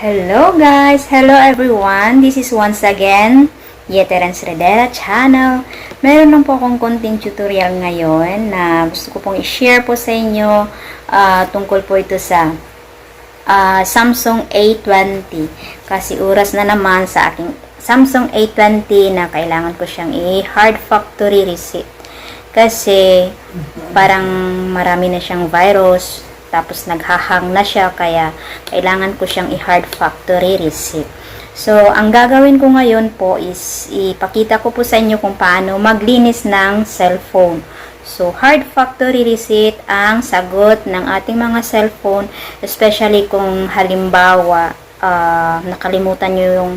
Hello guys! Hello everyone! This is once again Yeterens Redera channel. Meron lang po akong konting tutorial ngayon na gusto ko pong i-share po sa inyo ah, tungkol po ito sa ah, Samsung A20. Kasi oras na naman sa aking Samsung A20 na kailangan ko siyang i-hard factory reset. Kasi parang marami na siyang virus tapos naghahang na siya kaya kailangan ko siyang i-hard factory reset. So, ang gagawin ko ngayon po is ipakita ko po sa inyo kung paano maglinis ng cellphone. So, hard factory reset ang sagot ng ating mga cellphone, especially kung halimbawa ah, nakalimutan nyo yung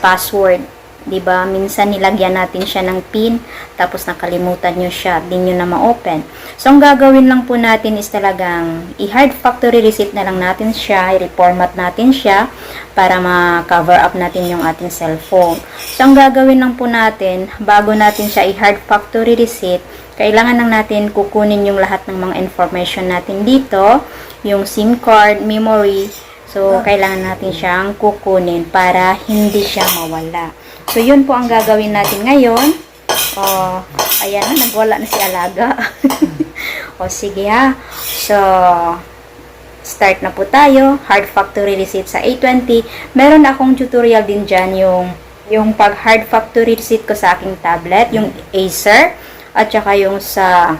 password 'di ba? Minsan nilagyan natin siya ng pin tapos nakalimutan nyo siya, di nyo na ma-open. So ang gagawin lang po natin is talagang i-hard factory reset na lang natin siya, i-reformat natin siya para ma-cover up natin yung ating cellphone. So ang gagawin lang po natin bago natin siya i-hard factory reset, kailangan lang natin kukunin yung lahat ng mga information natin dito, yung SIM card, memory, So, kailangan natin siyang kukunin para hindi siya mawala. So, yun po ang gagawin natin ngayon. O, ayan na, nagwala na si Alaga. o, sige ha. So, start na po tayo. Hard factory reset sa A20. Meron akong tutorial din dyan yung, yung pag hard factory reset ko sa aking tablet, yung Acer, at saka yung sa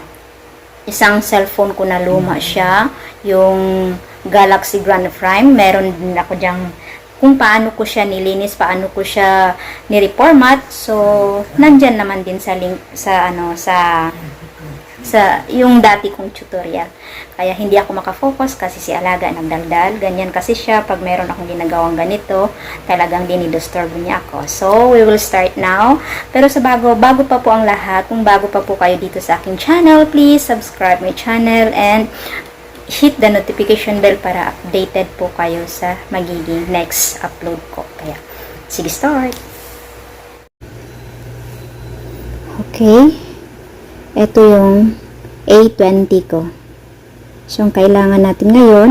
isang cellphone ko na luma siya, yung Galaxy Grand Prime. Meron din ako dyang kung paano ko siya nilinis, paano ko siya ni-reformat. So, nandyan naman din sa link, sa ano, sa sa yung dati kong tutorial. Kaya hindi ako makafocus kasi si Alaga nagdaldal. Ganyan kasi siya pag meron akong ginagawang ganito, talagang dinidisturb niya ako. So, we will start now. Pero sa bago, bago pa po ang lahat, kung bago pa po kayo dito sa aking channel, please subscribe my channel and hit the notification bell para updated po kayo sa magiging next upload ko. Kaya, sige start! Okay. Ito yung A20 ko. So, ang kailangan natin ngayon,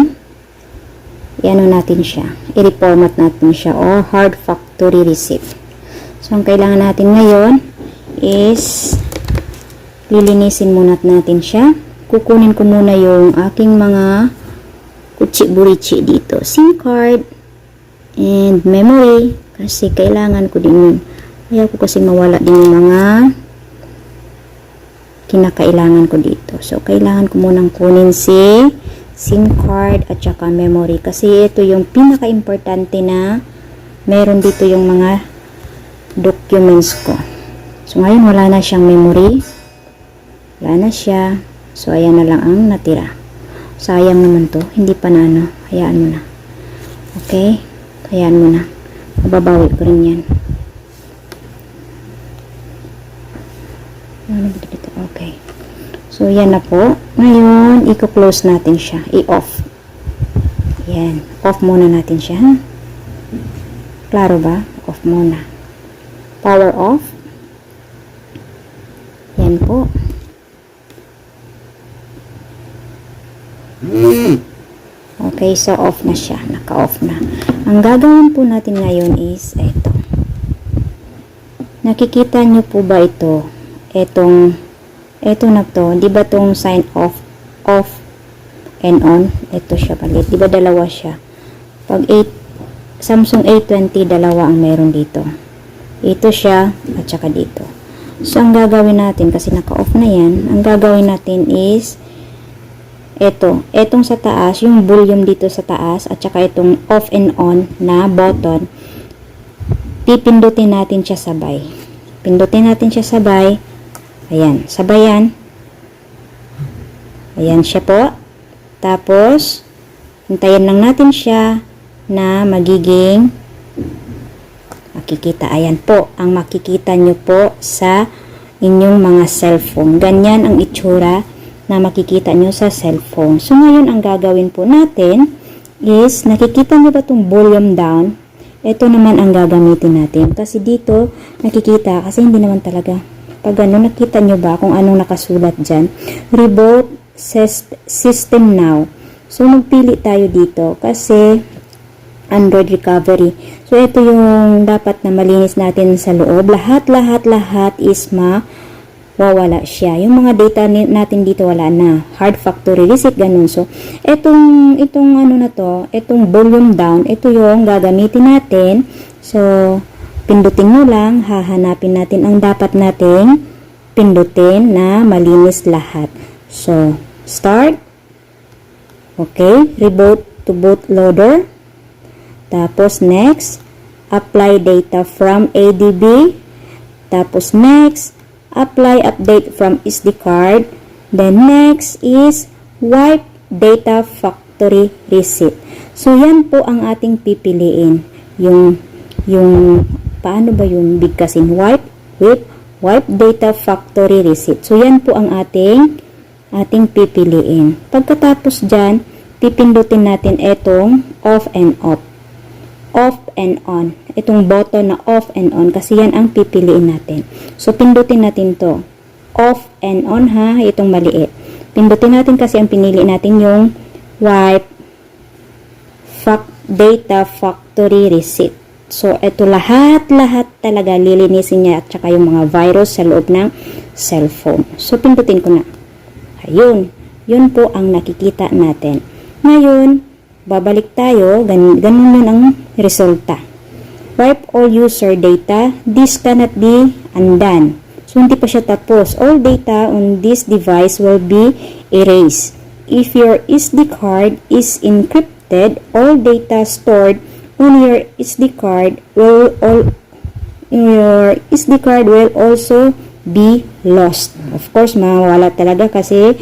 i-ano natin siya. I-reformat natin siya o hard factory reset. So, ang kailangan natin ngayon is lilinisin muna natin siya. Kukunin ko muna yung aking mga kutsi-burichi dito. SIM card and memory kasi kailangan ko din yun. Ayaw ko kasi mawala din yung mga kinakailangan ko dito. So, kailangan ko munang kunin si SIM card at saka memory. Kasi ito yung pinaka-importante na meron dito yung mga documents ko. So, ngayon wala na siyang memory. Wala na siya. So, ayan na lang ang natira. Sayang naman to. Hindi pa na ano. Hayaan mo na. Okay? Hayaan mo na. Mababawi ko rin yan. Ano dito? Okay. So, yan na po. Ngayon, i-close natin siya. I-off. Yan. Off muna natin siya, ha? Klaro ba? Off muna. Power off. Yan po. Okay, so off na siya. Naka-off na. Ang gagawin po natin ngayon is ito. Nakikita niyo po ba ito? Etong, eto na to. Di ba tong sign off, off, and on? Ito siya palit. Di ba dalawa siya? Pag 8, Samsung A20, dalawa ang meron dito. Ito siya, at saka dito. So, ang gagawin natin, kasi naka-off na yan, ang gagawin natin is, ito, etong sa taas, yung volume dito sa taas, at saka itong off and on na button, pipindutin natin siya sabay. Pindutin natin siya sabay. Ayan, sabay yan. Ayan siya po. Tapos, hintayin lang natin siya na magiging makikita. Ayan po, ang makikita nyo po sa inyong mga cellphone. Ganyan ang itsura na makikita nyo sa cellphone. So, ngayon ang gagawin po natin is, nakikita nyo ba itong volume down? Ito naman ang gagamitin natin. Kasi dito, nakikita, kasi hindi naman talaga. Pag ano, nakita nyo ba kung anong nakasulat dyan? Reboot System Now. So, magpili tayo dito kasi Android recovery. So, ito yung dapat na malinis natin sa loob. Lahat, lahat, lahat is ma wawala siya. Yung mga data natin dito wala na. Hard factory reset, ganun. So, itong, itong ano na to, itong volume down, ito yung gagamitin natin. So, pindutin mo lang, hahanapin natin ang dapat nating pindutin na malinis lahat. So, start. Okay, reboot to bootloader. Tapos, next, apply data from ADB. Tapos, next, apply update from SD card. Then, next is wipe data factory reset. So, yan po ang ating pipiliin. Yung, yung, paano ba yung bigkasin? Wipe, wipe, wipe data factory reset. So, yan po ang ating, ating pipiliin. Pagkatapos dyan, pipindutin natin itong off and off off and on. Itong button na off and on kasi yan ang pipiliin natin. So, pindutin natin to. Off and on ha, itong maliit. Pindutin natin kasi ang pinili natin yung wipe fac data factory reset. So, ito lahat-lahat talaga lilinisin niya at saka yung mga virus sa loob ng cellphone. So, pindutin ko na. Ayun. Yun po ang nakikita natin. Ngayon, babalik tayo, gan ganun yun ang resulta. Wipe all user data. This cannot be undone. So, hindi pa siya tapos. All data on this device will be erased. If your SD card is encrypted, all data stored on your SD card will all your SD card will also be lost. Of course, mawawala talaga kasi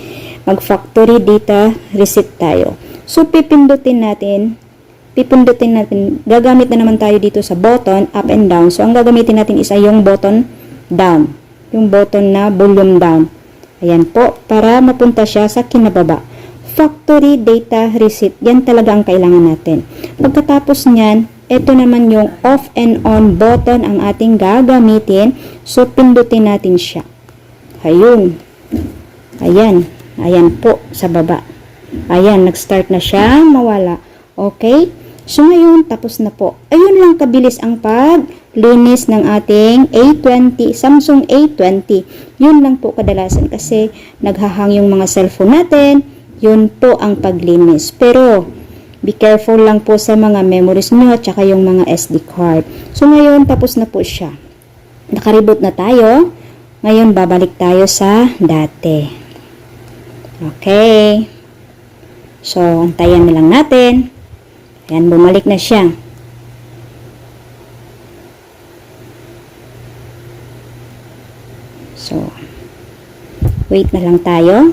mag-factory data reset tayo. So, pipindutin natin, pipindutin natin, gagamit na naman tayo dito sa button, up and down. So, ang gagamitin natin is ay yung button down. Yung button na volume down. Ayan po, para mapunta siya sa kinababa. Factory data reset, yan talaga ang kailangan natin. Pagkatapos niyan, ito naman yung off and on button ang ating gagamitin. So, pindutin natin siya. Ayun. Ayan. Ayan po, sa baba. Ayan, nag-start na siya mawala. Okay? So, ngayon, tapos na po. Ayun lang kabilis ang paglinis ng ating A20, Samsung A20. Yun lang po kadalasan kasi naghahang yung mga cellphone natin. Yun po ang paglinis. Pero, be careful lang po sa mga memories nyo at saka yung mga SD card. So, ngayon, tapos na po siya. Nakareboot na tayo. Ngayon, babalik tayo sa dati. Okay. So, antayan na lang natin. Ayan, bumalik na siya. So, wait na lang tayo.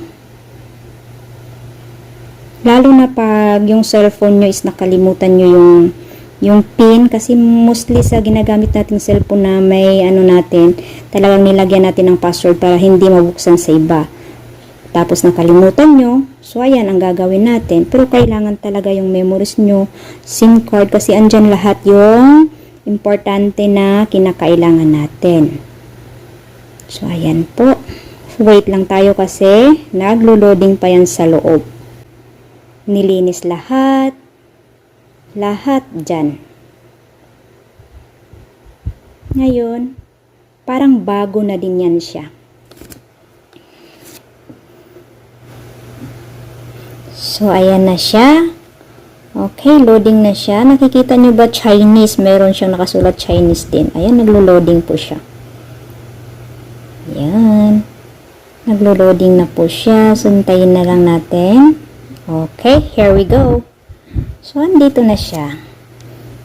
Lalo na pag yung cellphone nyo is nakalimutan nyo yung yung pin kasi mostly sa ginagamit nating cellphone na may ano natin talagang nilagyan natin ng password para hindi mabuksan sa iba tapos nakalimutan nyo, so ayan ang gagawin natin. Pero kailangan talaga yung memories nyo, SIM card, kasi andyan lahat yung importante na kinakailangan natin. So ayan po. Wait lang tayo kasi naglo-loading pa yan sa loob. Nilinis lahat. Lahat dyan. Ngayon, parang bago na din yan siya. So, ayan na siya. Okay, loading na siya. Nakikita nyo ba Chinese? Meron siyang nakasulat Chinese din. Ayan, naglo-loading po siya. Ayan. Naglo-loading na po siya. Suntayin na lang natin. Okay, here we go. So, andito na siya.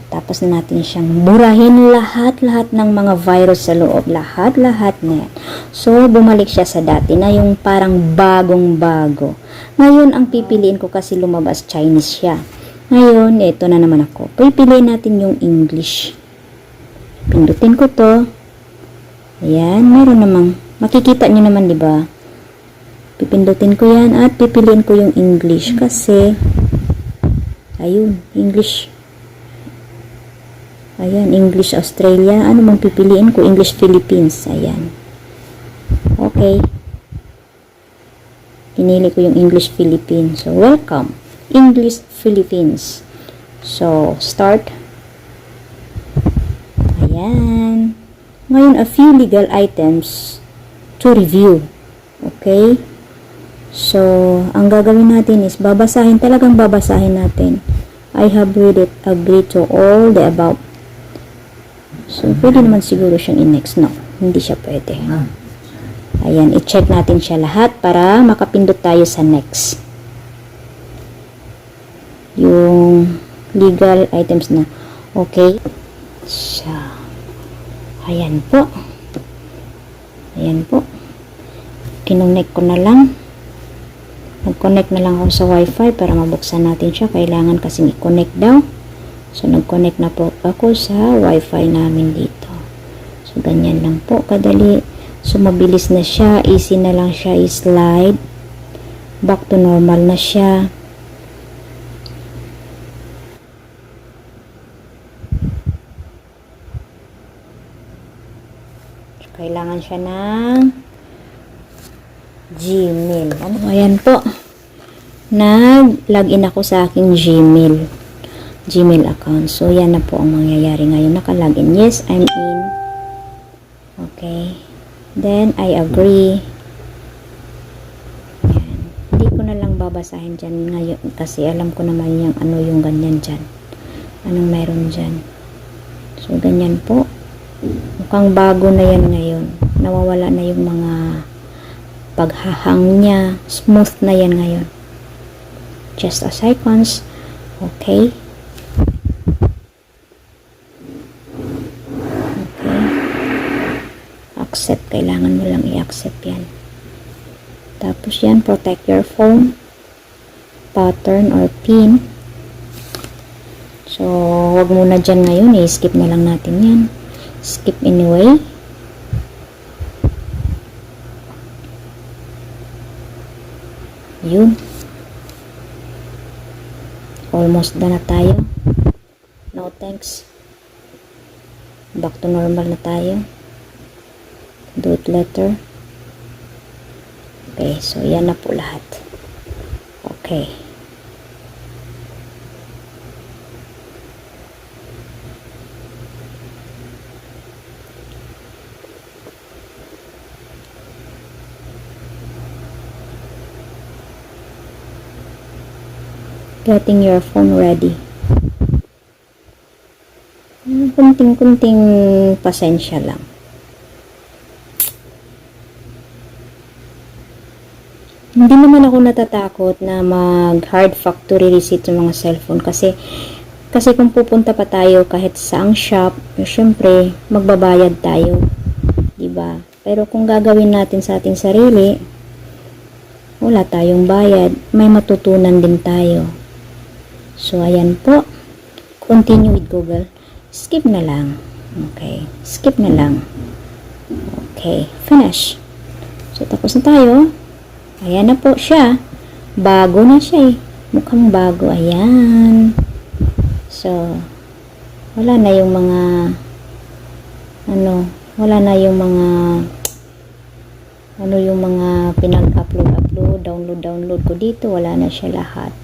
Tapos na natin siyang burahin lahat-lahat ng mga virus sa loob. Lahat-lahat na yan. So, bumalik siya sa dati na yung parang bagong-bago. Ngayon, ang pipiliin ko kasi lumabas Chinese siya. Ngayon, ito na naman ako. Pipiliin natin yung English. Pindutin ko to. Ayan, meron namang. Makikita nyo naman, di ba? Pipindutin ko yan at pipiliin ko yung English kasi ayun, English Ayan, English Australia. Ano mang pipiliin ko? English Philippines. Ayan. Okay. Pinili ko yung English Philippines. So, welcome. English Philippines. So, start. Ayan. Ngayon, a few legal items to review. Okay? So, ang gagawin natin is babasahin, talagang babasahin natin. I have read it, agree to all the above. So, pwede naman siguro siyang in-next. No, hindi siya pwede. Ayan, i-check natin siya lahat para makapindot tayo sa next. Yung legal items na. Okay. Siya. Ayan po. Ayan po. Kinonnect ko na lang. Nag-connect na lang ako sa wifi para mabuksan natin siya. Kailangan kasing i-connect daw. So, nag-connect na po ako sa wifi namin dito. So, ganyan lang po. Kadali. So, mabilis na siya. Easy na lang siya i-slide. Back to normal na siya. Kailangan siya ng Gmail. Ano? Ayan po. Nag-login ako sa aking Gmail. Gmail account. So, yan na po ang mangyayari ngayon. Naka-login. Yes, I'm in. Okay. Then, I agree. Yan. Hindi ko na lang babasahin dyan ngayon kasi alam ko naman yung ano yung ganyan dyan. Anong meron dyan. So, ganyan po. Mukhang bago na yan ngayon. Nawawala na yung mga paghahang niya. Smooth na yan ngayon. Just a seconds. Okay. Okay. Kailangan mo lang i-accept yan. Tapos yan, protect your phone. Pattern or pin. So, wag muna dyan ngayon. I-skip na lang natin yan. Skip anyway. Yun. Almost done na tayo. No thanks. Back to normal na tayo. Do it later. Okay, so yan na po lahat. Okay. Getting your phone ready. Hmm, Kunting-kunting pasensya lang. Hindi naman ako natatakot na mag hard factory receipt sa mga cellphone kasi kasi kung pupunta pa tayo kahit saang shop, eh, syempre magbabayad tayo. 'Di ba? Pero kung gagawin natin sa ating sarili, wala tayong bayad, may matutunan din tayo. So ayan po. Continue with Google. Skip na lang. Okay. Skip na lang. Okay. Finish. So tapos na tayo. Ayan na po siya. Bago na siya eh. Mukhang bago. Ayan. So, wala na yung mga ano, wala na yung mga ano yung mga pinag-upload, upload, download, download ko dito. Wala na siya lahat.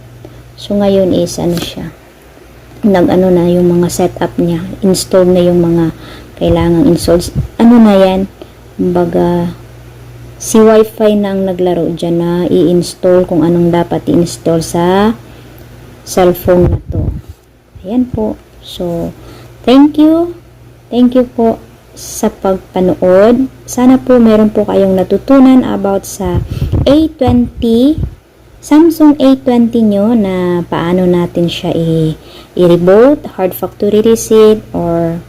So, ngayon is ano siya. Nag-ano na yung mga setup niya. Install na yung mga kailangang install. Ano na yan? Kumbaga, si wifi na ang naglaro dyan na i-install kung anong dapat i-install sa cellphone na to. Ayan po. So, thank you. Thank you po sa pagpanood. Sana po meron po kayong natutunan about sa A20 Samsung A20 nyo na paano natin siya i-reboot, hard factory reset, or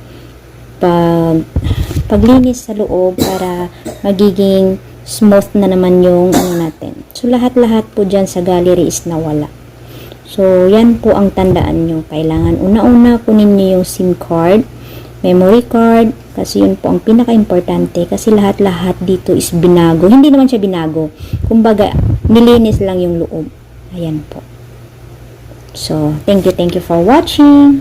pag paglinis sa loob para magiging smooth na naman yung ano natin. So, lahat-lahat po dyan sa gallery is nawala. So, yan po ang tandaan nyo. Kailangan una-una kunin nyo yung SIM card, memory card, kasi yun po ang pinaka-importante kasi lahat-lahat dito is binago. Hindi naman siya binago. Kumbaga, nilinis lang yung loob. Ayan po. So, thank you, thank you for watching.